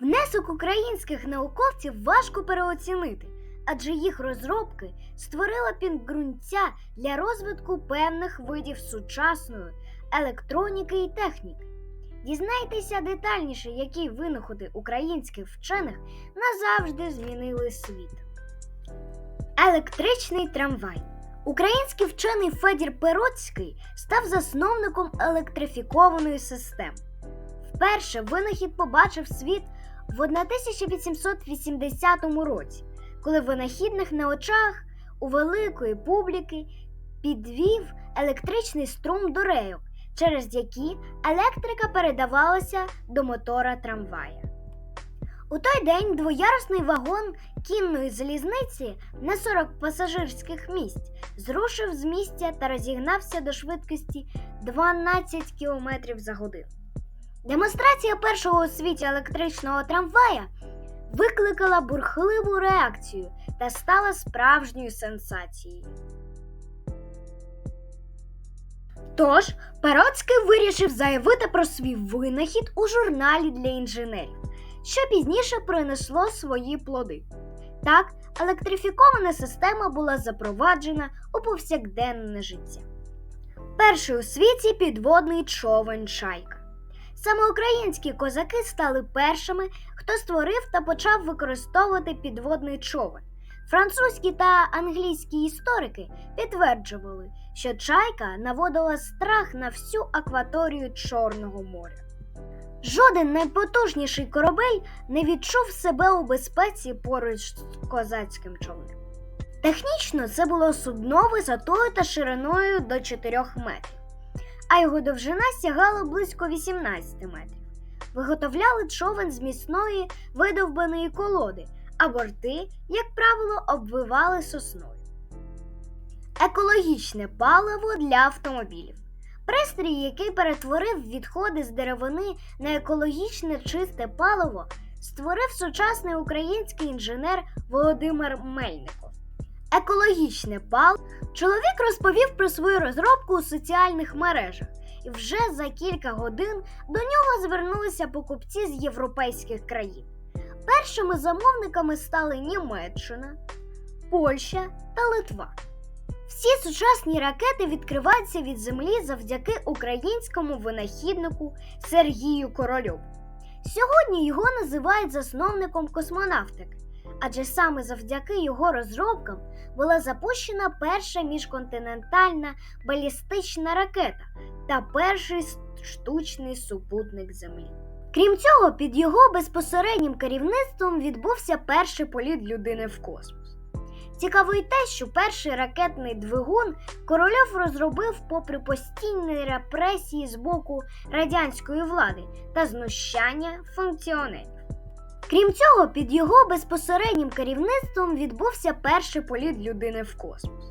Внесок українських науковців важко переоцінити, адже їх розробки створили підґрунтя для розвитку певних видів сучасної електроніки і техніки. Дізнайтеся детальніше, які винаходи українських вчених назавжди змінили світ. Електричний трамвай. Український вчений Федір Пероцький став засновником електрифікованої системи. Вперше винахід побачив світ в 1880 році, коли винахідних на очах у великої публіки підвів електричний струм до рейок, через які електрика передавалася до мотора трамвая. У той день двоярусний вагон кінної залізниці на 40 пасажирських місць зрушив з місця та розігнався до швидкості 12 км за годину. Демонстрація першого у світі електричного трамвая викликала бурхливу реакцію та стала справжньою сенсацією. Тож Пероцький вирішив заявити про свій винахід у журналі для інженерів, що пізніше принесло свої плоди. Так, електрифікована система була запроваджена у повсякденне життя. Перший у світі підводний човен Чайка. Саме українські козаки стали першими, хто створив та почав використовувати підводний човен. Французькі та англійські історики підтверджували, що чайка наводила страх на всю акваторію Чорного моря. Жоден найпотужніший корабель не відчув себе у безпеці поруч з козацьким човном. Технічно це було судно висотою та шириною до 4 метрів, а його довжина сягала близько 18 метрів. Виготовляли човен з міцної видовбаної колоди, а борти, як правило, обвивали сосною. Екологічне паливо для автомобілів. Пристрій, який перетворив відходи з деревини на екологічне чисте паливо, створив сучасний український інженер Володимир Мельников. Екологічне паливо чоловік розповів про свою розробку у соціальних мережах, і вже за кілька годин до нього звернулися покупці з європейських країн. Першими замовниками стали Німеччина, Польща та Литва. Всі сучасні ракети відкриваються від землі завдяки українському винахіднику Сергію Корольову. Сьогодні його називають засновником космонавтики, адже саме завдяки його розробкам була запущена перша міжконтинентальна балістична ракета та перший штучний супутник Землі. Крім цього, під його безпосереднім керівництвом відбувся перший політ людини в космос. Цікаво й те, що перший ракетний двигун Корольов розробив попри постійні репресії з боку радянської влади та знущання функціонерів. Крім цього, під його безпосереднім керівництвом відбувся перший політ людини в космос.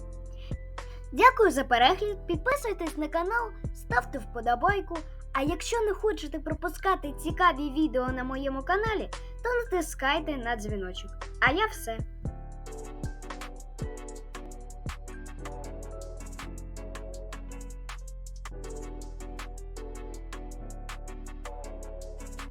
Дякую за перегляд, підписуйтесь на канал, ставте вподобайку. А якщо не хочете пропускати цікаві відео на моєму каналі, то натискайте на дзвіночок. А я все.